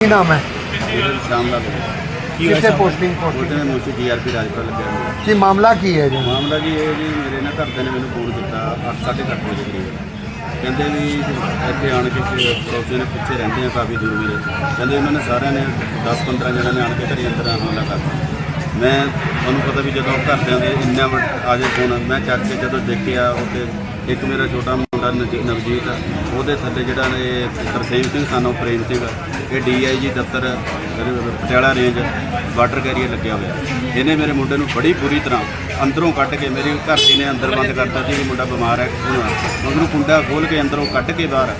ਕੀ ਨਾਮ ਹੈ? ਇਹਦੇ ਸ਼ਾਮ ਦਾ ਕਿੱਥੇ ਪੋਸਟਿੰਗ ਪੋਸਟਿੰਗ? ਉਹਦੇ ਮੁੰਸ਼ੀ ਜੀਆਰਪੀ ਰਾਜਪੁਰ ਲੱਗਿਆ ਹੋਇਆ। ਕੀ ਮਾਮਲਾ ਕੀ ਹੈ ਜੀ? ਮਾਮਲਾ ਜੀ ਇਹ ਜੀ ਮੇਰੇ ਨਾਲ ਘਰਦਿਆਂ ਨੇ ਮੈਨੂੰ ਫੋਨ ਕੀਤਾ 8:30 ਵਜੇ ਕਰੀਬ। ਕਹਿੰਦੇ ਵੀ ਇੱਥੇ ਆਣ ਕੇ ਪੜੋਸੀਆਂ ਨੇ ਪਿੱਛੇ ਰਹਿੰਦੇ ਆ ਕਾਫੀ ਦੂਰ ਮੇਰੇ। ਕਹਿੰਦੇ ਉਹਨਾਂ ਨੇ ਸਾਰਿਆਂ ਨੇ 10-15 ਜਣਾਂ ਨੇ ਆਣ ਕੇ ਘਰੇ ਅੰਦਰ ਹਮਲਾ ਕਰਤਾ ਮੈਂ ਤੁਹਾਨੂੰ ਪਤਾ ਵੀ ਜਦੋਂ ਘਰਦਿਆਂ ਦੇ ਇੰਨਾ ਵੱਡ- ਆ ਜੇ ਫੋਨ ਮੈਂ ਚੱਕ ਕੇ ਜਦੋਂ ਦੇਖਿਆ ਉੱਤੇ ਇੱਕ ਮੇਰਾ ਛੋਟਾ ਮੁੰਡਾ ਨਵ- ਨਵਜੀਤ, ਉਹਦੇ ਥੱਲੇ ਜਿਹੜਾ ਨੇ ਤਰਸੇਮ ਸਿੰਘ, ਸਾਨੂੰ ਪ੍ਰੇਮ ਸਿੰਘ, ਇਹ ਡੀਆਈਜੀ ਦਫ਼ਤਰ ਰ- ਪਟਿਆਲਾ ਰੇਂਜ, ਬਾਰਡਰ ਕੈਰੀਅਰ ਲੱਗਿਆ ਹੋਇਆ। ਇਹਨੇ ਮੇਰੇ ਮੁੰਡੇ ਨੂੰ ਬੜੀ ਬੁਰੀ ਤਰ੍ਹਾਂ ਅੰਦਰੋਂ ਕੱਢ ਕੇ ਮੇਰੀ ਘਰ ਦੀ ਨੇ ਅੰਦਰ ਬੰਦ ਕਰਤਾ ਸੀ ਵੀ ਮੁੰਡਾ ਬਿਮਾਰ ਹੈ ਉਹਨੂੰ ਉਹਨੂੰ ਕੁੰਡਾ ਖੋਲ ਕੇ ਅੰਦਰੋਂ ਕੱਢ ਕੇ ਬਾਹਰ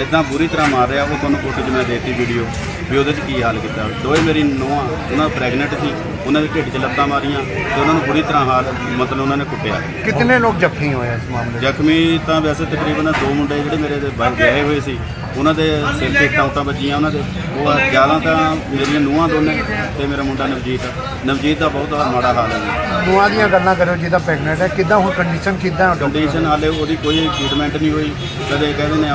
ਇਦਾਂ ਬੁਰੀ ਤਰ੍ਹਾਂ ਮਾਰ ਰਿਹਾ ਉਹ ਤੁਹਾਨੂੰ ਫੋਟੋ 'ਚ ਮੈਂ ਦੇਤੀ ਵੀਡੀਓ ਵੀ ਉਹਦੇ 'ਚ ਕੀ ਹਾਲ ਕੀਤਾ। ਦੋਵੇਂ ਮੇਰੀ ਨੂੰਹਾਂ ਉਹਨਾਂ ਪ੍ਰੈਗਨੈਂਟ ਸੀ ਉਹਨਾਂ ਦੇ ਢਿੱਡ 'ਚ ਲੱਤਾਂ ਮਾਰੀਆਂ ਤੇ ਉਹਨਾਂ ਨੂੰ ਬੁਰੀ ਤਰ੍ਹਾਂ ਹਾਲ ਮਤਲਬ ਉਹਨਾਂ ਨੇ ਕੁੱਟਿਆ। ਕਿਤਨੇ ਲੋਕ ਜ਼ਖਮੀ ਹੋਏ ਇਸ ਮਾਮਲੇ 'ਚ? ਜ਼ਖਮੀ ਤਾਂ ਵੈਸੇ ਤਕਰੀਬਨ ਦੋ ਮੁੰਡੇ ਜਿਹੜੇ ਮੇਰੇ ਦੇ ਬਾਹਰ ਗਏ ਹੋਏ ਸੀ। ਉਹਨਾਂ ਦੇ ਸਿਰ ਤੇ ਟਾਂਟਾਂ ਵੱਜੀਆਂ ਉਹਨਾਂ ਦੇ। ਉਹ ਜ਼ਿਆਦਾ ਤਾਂ ਮੇਰੀਆਂ ਨੂੰਹਾਂ ਦੋਨੇ ਤੇ ਮੇਰਾ ਮੁੰਡਾ ਨਵਜੀਤ। ਨਵਜੀਤ ਦਾ ਬਹੁਤ ਮਾੜਾ ਹਾਲ ਹੈ ਨੂੰਹਾਂ ਦੀਆਂ ਗੱਲਾਂ ਕਰੋ ਜਿਹਦਾ ਪ੍ਰੈਗਨੈਂਟ ਹੈ। ਕਿੱਦਾਂ ਹੁਣ ਕੰਡੀਸ਼ਨ ਕਿੱਦਾਂ ਹੈ ਕੰਡੀਸ਼ਨ ਹਾਲੇ ਉਹਦੀ ਕੋਈ ਟ੍ਰੀਟਮੈਂਟ ਨਹੀਂ ਹੋਈ। ਕਦੇ ਕਹਿੰਦੇ ਨੇ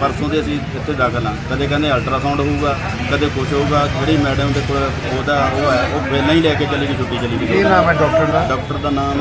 ਪਰਸੋਂ ਦੇ ਅਸੀਂ ਇੱਥੇ ਦਾਖਲ ਹਾਂ। ਕਦੇ ਕਹਿੰਦੇ ਅਲਟਰਾਸਾਊਂਡ ਹੋਊਗਾ ਕਦੇ ਕੁਝ ਹੋਊਗਾ। ਜਿਹੜੀ ਮੈਡਮ ਦੇ ਕੋਲ ਉਹਦਾ ਉਹ ਹੈ ਉਹ ਪਹਿਲਾਂ ਹੀ ਲੈ ਕੇ ਚਲੀ ਗਈ ਛੁੱਟੀ ਚਲੀ ਕੀ ਗਈ ਨਾਮ ਹੈ ਡਾਕਟਰ ਦਾ? ਡਾਕਟਰ ਦਾ ਨਾਮ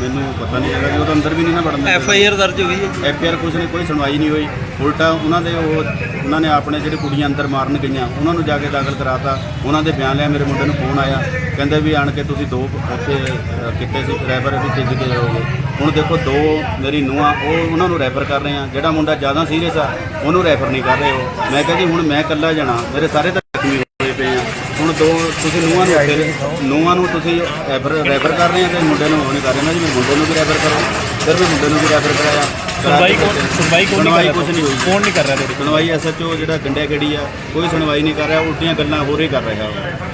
ਮੈਨੂੰ ਪਤਾ ਨਹੀਂ ਹੈਗਾ ਜੀ ਉਹ ਤਾਂ ਅੰਦਰ ਵੀ ਨਹੀਂ ਨਾ ਵੜਨ ਐਫ ਆਈ ਆਰ ਦਰਜ ਹੋਈ ਹੈ ਐਫ ਆਰ ਕੁਛ ਨਹੀਂ ਕੋਈ ਸੁਣਵਾਈ ਨਹੀਂ ਹੋਈ। ਉਲਟਾ ਉਹਨਾਂ ਦੇ ਉਹ ਉਹਨਾਂ ਨੇ ਆਪਣੇ ਜਿਹੜੇ ਕੁੜੀਆਂ ਅੰਦਰ ਮਾਰਨ ਗਈਆਂ ਉਹਨਾਂ ਨੂੰ ਜਾ ਕੇ ਦਾਖਲ ਕਰਾਤਾ ਉਹਨਾਂ ਦੇ ਬਿਆਨ ਲਿਆ ਮੇਰੇ ਮੁੰਡੇ ਨੂੰ ਫੋਨ ਆਇਆ ਕਹਿੰਦੇ ਵੀ ਆਣ ਕੇ ਤੁਸੀਂ ਦੋ ਉੱਥੇ ਅਹ, ਸੀ ਰੈਫਰ ਵੀ ਤਿੰਨ ਕੇ ਜਾਓਗੇ ਹੁਣ ਦੇਖੋ ਦੋ ਮੇਰੀ ਨੂੰਹਾਂ ਉਹ ਉਹਨਾਂ ਨੂੰ ਰੈਫਰ ਕਰ ਰਹੇ ਆ ਜਿਹੜਾ ਮੁੰਡਾ ਜ਼ਿਆਦਾ ਸੀਰੀਅਸ ਆ ਉਹਨੂੰ ਰੈਫਰ ਨਹੀਂ ਕਰ ਰਹੇ ਹੋ ਮੈਂ ਕਿਹਾ ਜੀ ਹੁਣ ਮੈਂ ਇਕੱਲਾ ਜਾਣਾ ਮੇਰੇ ਸਾਰੇ ਤਾਂ ਜ਼ਖਮੀ ਹੋਏ ਪਏ ਆ। ਹੁਣ ਦੋ ਤੁਸੀਂ ਨੂੰਹਾਂ ਨੂੰ ਉੱਥੇ ਨੂੰਹਾਂ ਨੂੰ ਤੁਸੀਂ ਰੈਫਰ ਰੈਫਰ ਕਰ ਰਹੇ ਆ ਤੇ ਮੁੰਡੇ ਨੂੰ ਉਹ ਨਹੀਂ ਕਰ ਰਹੇ। ਨਾ ਜੀ ਮੈਂ ਮੁੰਡੇ ਨੂੰ ਵੀ ਰੈਫਰ ਕਰੋ ਫਿਰ ਮੈਂ ਮੁੰਡੇ ਨੂੰ ਵੀ ਰੈਫਰ ਕਰਾਇਆ। ਸੁਣਵਾਈ ਕੌਣ ਸੁਣਵਾਈ ਕੌਣ ਨਹੀਂ ਸੁਣਵਾਈ ਕਰ ਕੁਛ ਨਹੀਂ ਹੋਈ। ਕੌਣ ਨਹੀਂ ਕਰ ਰਿਹਾ ਤੁਹਾਡੀ? ਸੁਣਵਾਈ ਐਸਐਚਓ ਜਿਹੜਾ ਗੰਡਿਆ ਗੜੀ ਆ ਕੋਈ ਸੁਣਵਾਈ ਨਹੀਂ ਕਰ ਰਿਹਾ ਉਲਟੀਆਂ ਗੱਲਾਂ ਹੋਰ ਹੀ ਕਰ ਰਿਹਾ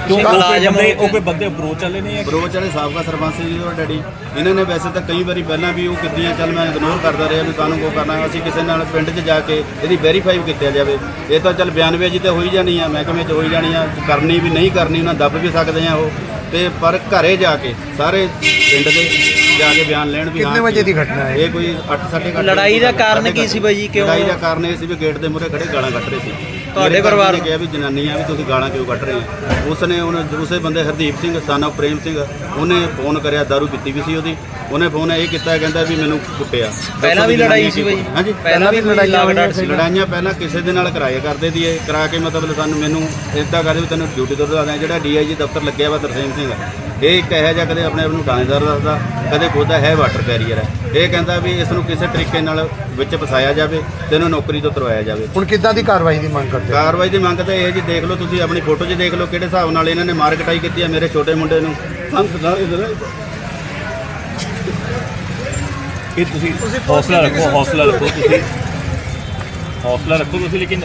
ਕਿਉਂ ਮੁਲਾਜ਼ਮ ਕੇ- ਉਹ ਕੋਈ ਬੰਦੇ ਅਪਰੋਚ ਵਾਲੇ ਨੇ ਜਾਂ ਬਰੋਚ ਵਾਲੇ ਸਾਬਕਾ ਸਰਪੰਚ ਸੀ ਜੀ ਉਹ ਡੈਡੀ। ਇਹਨਾਂ ਨੇ ਵੈਸੇ ਤਾਂ ਕਈ ਵਾਰੀ ਪਹਿਲਾਂ ਵੀ ਉਹ ਕੀਤੀਆਂ ਚੱਲ ਮੈਂ ਇਗਨੋਰ ਕਰਦਾ ਰਿਹਾ ਵੀ ਕਾਹਨੂੰ ਕੋ ਕਰਨਾ ਅਸੀਂ ਕਿਸੇ ਨਾਲ ਪਿੰਡ 'ਚ ਜਾ ਕੇ ਇਹਦੀ ਵੈਰੀਫਾਈ ਕੀਤਾ ਜਾਵੇ। ਇਹ ਤਾਂ ਚੱਲ ਬਿਆਨਬਾਜ਼ੀ ਤੇ ਹੋਈ ਜਾਣੀ ਆ ਮਹਿਕਮੇ 'ਚ ਹੋਈ ਜਾਣੀ ਆ ਕਰਨੀ ਵੀ ਨਹੀਂ ਕਰਨੀ ਉਹਨਾਂ ਦੱਬ ਵੀ ਸਕਦੇ ਆ ਉਹ। ਤੇ ਪਰ ਘਰੇ ਜਾ ਕੇ ਸਾਰੇ ਪਿੰਡ ਦੇ ਜਾ ਕੇ ਬਿਆਨ ਲੈਣ ਵੀ ਕਿੰਨੇ ਹਾਂ ਵਜੇ ਦੀ ਘਟਨਾ ਹੈ? ਇਹ ਕੋਈ 8 8:30 ਲੜਾਈ ਦਾ ਕਾਰਨ ਕੀ ਸੀ ਬਾਈ ਜੀ? ਕਿਉਂ? ਲੜਾਈ ਦਾ ਕਾਰਨ ਇਹ ਸੀ ਵੀ ਗੇਟ ਦੇ ਮੂਹਰੇ ਖੜੇ ਗਾਲਾਂ ਕੱਢ ਰਹੇ ਸੀ। ਤੁਹਾਡੇ ਪਰਿਵਾਰ ਨੇ ਕਿਹਾ ਵੀ ਜਨਾਨੀ ਆ ਵੀ ਤੁਸੀਂ ਗਾਲਾਂ ਕਿਉਂ ਕੱਢ ਰਹੇ ਆ ਉਸ ਨੇ ਉਹਨੇ ਦੂਸਰੇ ਬੰਦੇ ਹਰਦੀਪ ਸਿੰਘ ਸਾਨਾ ਪ੍ਰੇਮ ਸਿੰਘ ਉਹਨੇ ਫੋਨ ਕਰਿਆ ਦਾਰੂ ਪੀਤੀ ਵੀ ਸੀ ਉਹਦੀ। ਉਹਨੇ ਫੋਨ ਇਹ ਕੀਤਾ ਕਹਿੰਦਾ ਵੀ ਮੈਨੂੰ ਕੁੱਟਿਆ। ਪਹਿਲਾਂ ਵੀ ਲੜਾਈ ਸੀ ਬਾਈ? ਹਾਂਜੀ। ਪਹਿਲਾਂ ਵੀ ਲੜਾਈ ਲੜਾਈ ਸੀ। ਲੜਾਈਆਂ ਪਹਿਲਾਂ ਕਿਸੇ ਦੇ ਨਾਲ ਕਰਾਇਆ ਕਰਦੇ ਦੀ ਇਹ ਕਰਾ ਕੇ ਮਤਲਬ ਸਾਨੂੰ ਮੈਨੂੰ ਇਦਾਂ ਕਰਦੇ ਤੈਨੂੰ ਡਿਊਟੀ ਤੋਂ ਦੱਸਦਾ ਜਿਹੜਾ ਡੀਆਈਜੀ ਦਫ਼ਤਰ ਲੱਗਿਆ ਵਾ ਤਰਸੇਮ ਸਿੰਘ। ਇਹ ਇੱਕ ਇਹੋ ਜਿਹਾ ਕਦੇ ਆਪਣੇ ਆਪ ਨੂੰ ਥਾਣੇਦਾਰ ਦੱਸਦਾ ਕਦੇ ਖੁਦਾ ਹੈ ਵਾਟਰ ਕੈਰੀਅਰ ਹੈ। ਇਹ ਕਹਿੰਦਾ ਵੀ ਇਸ ਨੂੰ ਕਿਸੇ ਤਰੀਕੇ ਨਾਲ ਵਿੱਚ ਫਸਾਇਆ ਜਾਵੇ ਤੇ ਇਹਨੂੰ ਨੌਕਰੀ ਤੋਂ ਤੁਰਵਾਇਆ ਜਾਵੇ। ਹੁਣ ਕਿੱਦਾਂ ਦੀ ਕਾਰਵਾਈ ਦੀ ਮੰਗ ਕਰਦੇ ਹੋ? ਕਾਰਵਾਈ ਦੀ ਮੰਗ ਤਾਂ ਇਹ ਜੀ ਦੇਖ ਲਓ ਤੁਸੀਂ ਆਪਣੀ ਫੋਟੋ 'ਚ ਦੇਖ ਲਓ ਕਿਹੜੇ ਹਿਸਾਬ ਨਾਲ ਇਹਨਾਂ ਨੇ ਮਾਰ ਕਟਾਈ ਕੀਤੀ ਹੈ ਮੇਰੇ ਛੋਟੇ ਮੁੰਡੇ ਨੂੰ। ਅੰਤ ਨਾਲ ਇਧਰ ਇਹ ਤੁਸੀਂ ਹੌਸਲਾ ਰੱਖੋ ਹੌਸਲਾ ਰੱਖੋ ਤੁਸੀਂ। ਹੌਸਲਾ ਰੱਖੋ ਤੁਸੀਂ ਲੇਕਿਨ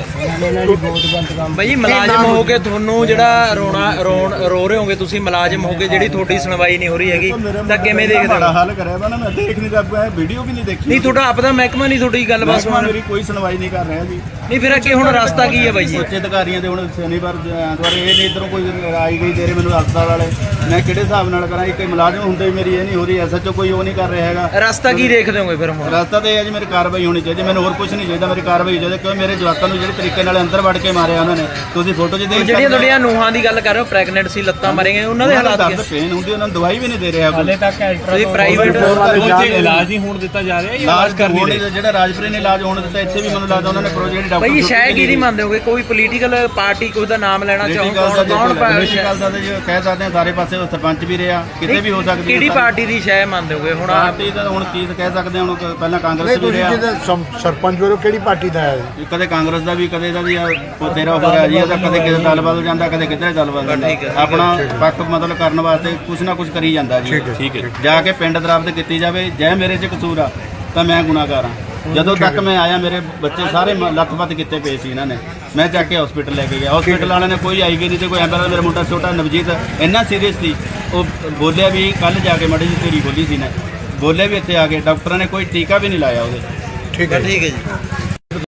ਬਾਈ ਮੁਲਾਜ਼ਮ ਹੋ ਕੇ ਤੁਹਾਨੂੰ ਜਿਹੜਾ ਰੋਣਾ ਰੋਣ ਰੋ ਰਹੇ ਹੋਗੇ ਤੁਸੀਂ ਮੁਲਾਜ਼ਮ ਹੋ ਕੇ ਜਿਹੜੀ ਤੁਹਾਡੀ ਸੁਣਵਾਈ ਨਹੀਂ ਹੋ ਰਹੀ ਹੈਗੀ ਤਾਂ ਕਿਵੇਂ ਦੇਖਦੇ ਹੋ? ਹਾਲ ਕਰਿਆ ਨਾ ਮੈਂ ਦੇਖ ਨਹੀਂ ਰੱਬਾ ਵੀਡੀਓ ਵੀ ਨਹੀਂ ਦੇਖੀ। ਨਹੀਂ ਤੁਹਾਡਾ ਆਪਦਾ ਮਹਿਕਮਾ ਨਹੀਂ ਤੁਹਾਡੀ ਗੱਲਬਾਤ ਮਹਿਕਮਾ ਸੁਣ ਮੇਰੀ ਕੋਈ ਸੁਣਵਾਈ ਨਹੀਂ ਕਰ ਰਿਹਾ ਜੀ। ਨਹੀਂ ਫਿਰ ਅੱਗੇ ਹੁਣ ਰਸਤਾ ਕੀ ਹੈ ਬਾਈ ਜੀ? ਉੱਚ ਅਧਿਕਾਰੀਆਂ ਦੇ ਹੁਣ ਸ਼ਨੀਵਾਰ ਐਤਵਾਰ ਇਹ ਨਹੀਂ ਇਧਰੋਂ ਕੋਈ ਆਈ ਗਈ ਦੇ ਰਹੇ ਮੈਨੂੰ ਹਸਪਤਾਲ ਵਾਲੇ। ਮੈਂ ਕਿਹੜੇ ਹਿਸਾਬ ਨਾਲ ਕਰਾਂ ਇੱਕ ਮੁਲਾਜ਼ਮ ਹੁੰਦੇ ਵੀ ਮੇਰੀ ਇਹ ਨਹੀਂ ਹੋ ਰਹੀ ਐਸਐਚਓ ਕੋਈ ਉਹ ਨਹੀਂ ਕਰ ਰਿਹਾ ਹੈਗਾ। ਰਸਤਾ ਕੀ ਦੇਖਦੇ ਹੋਗੇ ਫਿਰ ਹੁਣ? ਰਸਤਾ ਤੇ ਇਹ ਹੈ ਜੀ ਮੇਰੀ ਕਾਰਵਾਈ ਹੋਣੀ ਚਾਹੀਦੀ ਮੈਨੂੰ ਹੋਰ ਕੁਝ ਨਹੀਂ ਚਾਹੀਦਾ ਮੇਰੀ ਕਾਰਵਾਈ ਚਾਹੀਦੀ ਕਿਉਂ ਮੇਰੇ ਜਵਾਕਾਂ ਨੂੰ ਜਿਹੜੇ ਤਰੀਕੇ ਨਾਲ ਅੰਦਰ ਵੜ ਕੇ ਮਾਰਿਆ ਉਹਨਾਂ ਨੇ ਤੁਸੀਂ ਫੋਟੋ 'ਚ ਦੇਖ ਜਿਹੜੀਆਂ ਹੋ। ਤੁਹਾਡੀਆਂ ਨੂਹਾਂ ਦੀ ਗੱਲ ਕਰ ਰਹੇ ਹੋ ਪ੍ਰੈਗਨੈਂਟ ਸੀ ਲੱਤਾਂ ਮਾਰੀਆਂ ਉਹਨਾਂ ਦੇ ਹਾਲਾਤ ਦਰਦ ਕੀ ਪੇਨ ਹੁੰਦੀ ਉਹਨਾਂ ਨੂੰ ਦਵਾਈ ਵੀ ਨਹੀਂ ਦੇ ਰਿਹਾ ਕੋਈ। ਤੁਸੀਂ ਪ੍ਰਾਈਵੇਟ ਇਲਾਜ ਨਹੀਂ ਹੋਣ ਦਿੱਤਾ ਜਾ ਰਿਹਾ ਇਲਾਜ ਇਲਾਜ ਕਰ ਨਹੀਂ ਜਿਹੜਾ ਰਾਜਪੁਰੇ ਨੇ ਇਲਾਜ ਹੋਣ ਦਿੱਤਾ ਇੱਥੇ ਵੀ ਮੈਨੂੰ ਲੱਗਦਾ ਉਹਨਾਂ ਨੇ ਪ੍ਰੋਜੈਕਟ ਡਾਕਟਰ ਬਾਈ ਸ਼ਾਇਦ ਨਹੀਂ ਮੰਨਦੇ ਹੋਗੇ ਕੋਈ ਪੋਲੀਟੀਕਲ ਪਾਰਟੀ ਕੋਈ ਦਾ ਨਾਮ ਲੈਣਾ ਚਾਹੋ ਪੋਲੀਟੀਕਲ ਦਾ ਕੌਣ ਦਾ ਤਾਂ ਜੇ ਕਹਿ ਸਕਦੇ ਹਾਂ ਸਾਰੇ ਪਾਸੇ ਸਰਪੰਚ ਵੀ ਰਿਹਾ ਕਿਤੇ ਵੀ ਹੋ ਸਕਦੀ ਕਿਹੜੀ ਪਾਰਟੀ ਦੀ ਸ਼ਾਇ ਮੰਨਦੇ ਹੋਗੇ? ਹੁਣ ਆਪ ਪਾਰਟੀ ਦਾ ਹੁਣ ਕੀ ਕਹਿ ਸਕਦੇ ਹਾਂ ਹੁਣ ਪਹਿਲਾਂ ਕਾਂਗਰਸ ਵੀ ਰਿਹਾ। ਸਰਪੰਚ ਕਿਹੜੀ ਪਾਰਟੀ ਦਾ ਹੈ? ਕਦੇ ਕਾਂਗਰਸ ਦਾ ਵੀ ਕਦੇ ਦਾ ਵੀ ਆ, ਉਹ ਤੇਰਾ ਹੋ ਰਿਹਾ ਜੀ ਇਹਦਾ ਕਦੇ ਕਿਤੇ ਦਲ ਬਦਲ ਜਾਂਦਾ ਕਦੇ ਕਿਤੇ ਦਲ ਬਦਲ ਜਾਂਦਾ। ਹੈ, ਆਪਣਾ ਪੱਖ ਮਤਲਬ ਕਰਨ ਵਾਸਤੇ ਕੁਛ ਨਾ ਕੁਛ ਕਰੀ ਜਾਂਦਾ ਜੀ। ਠੀਕ ਹੈ ਜਾ ਕੇ ਪਿੰਡ ਦਰਾਬਤ ਕੀਤੀ ਜਾਵੇ ਜੇ ਮੇਰੇ 'ਚ ਕਸੂਰ ਆ ਤਾਂ ਮੈਂ ਗੁਨਾਹਗਾਰ ਹਾਂ। ਜਦੋਂ ਤੱਕ ਮੈਂ ਆਇਆ ਮੇਰੇ ਬੱਚੇ ਸਾਰੇ ਲੱਥਪੱਥ ਕੀਤੇ ਪਏ ਸੀ ਇਹਨਾਂ ਨੇ। ਮੈਂ ਚੱਕ ਕੇ ਹਸਪੀਟਲ ਲੈ ਕੇ ਗਿਆ। ਹਸਪੀਟਲ ਵਾਲਿਆਂ ਨੇ ਕੋਈ ਆਈ ਗਈ ਨਹੀਂ ਤੇ ਕੋਈ ਐਂਬੂਲੈਂਸ ਮੇਰਾ ਮੁੰਡਾ ਛੋਟਾ ਨਵਜੀਤ ਇੰਨਾ ਸੀਰੀਅਸ ਸੀ। ਉਹ ਬੋਲਿਆ ਵੀ ਕੱਲ ਜਾ ਕੇ ਮੜੀ ਜਿਹੀ ਤੇਰੀ ਬੋਲੀ ਸੀ ਨੇ। ਬੋਲਿਆ ਵੀ ਇੱਥੇ ਆ ਕੇ ਡਾਕਟਰਾਂ ਨੇ ਕੋਈ ਟੀਕਾ ਵੀ ਨਹੀਂ ਲਾਇਆ ਉਹਦੇ। ਠੀਕ ਹੈ ਠੀਕ ਹੈ ਜੀ।